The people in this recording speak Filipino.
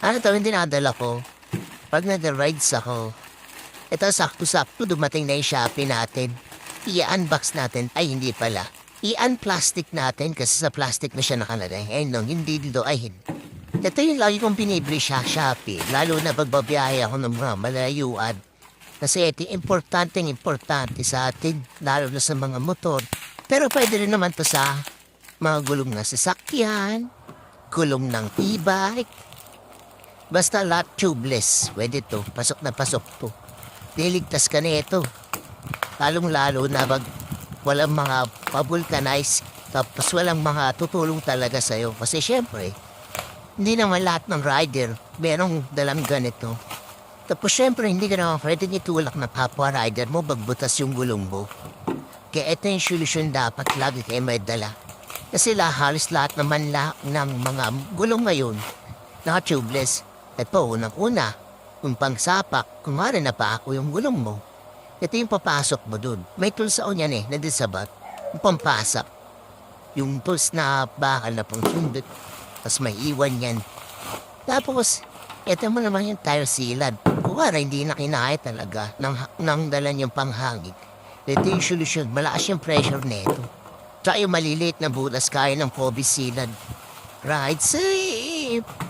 Ano to, hindi dinadala ko. Pag nag-rides ako, ito sakto-sakto dumating na yung Shopee natin. I-unbox natin, ay hindi pala. I-unplastic natin kasi sa plastic na siya nakalagay. Ay no, hindi dito, ay hindi. Ito yung lagi kong binibili siya, Shopee. Lalo na pagbabiyahe ako ng mga malayuan. Kasi ito yung importanteng importante sa atin, lalo na sa mga motor. Pero pwede rin naman to sa mga gulong na sasakyan, gulong ng e-bike. Basta lahat tubeless, pwede to. Pasok na pasok to. Diligtas ka na ito. Lalong-lalo na pag walang mga pabulkanize, tapos walang mga tutulong talaga sa'yo. Kasi syempre, hindi naman lahat ng rider merong dalang ganito. Tapos syempre, hindi ka naman pwede itulak na kapwa rider mo bagbutas yung gulong mo. Kaya ito yung solusyon dapat lagi kayo may dala. Kasi la, halos lahat naman la, ng mga gulong ngayon, naka-tubeless. At po, unang-una, kung pangsapak, kumari na pa ako yung gulong mo. Ito yung papasok mo dun. May tools sa yan eh, na disabat. Yung pampasak. Yung tools na bakal na pang sundot. Tapos may iwan yan. Tapos, ito mo naman yung tire sealant. Kumara, hindi na kinaya talaga nang, nang dala niyang panghangin. Ito yung solusyon. Malakas yung pressure nito. Tsaka yung maliliit na butas kaya ng Kobe sealant. Ride safe!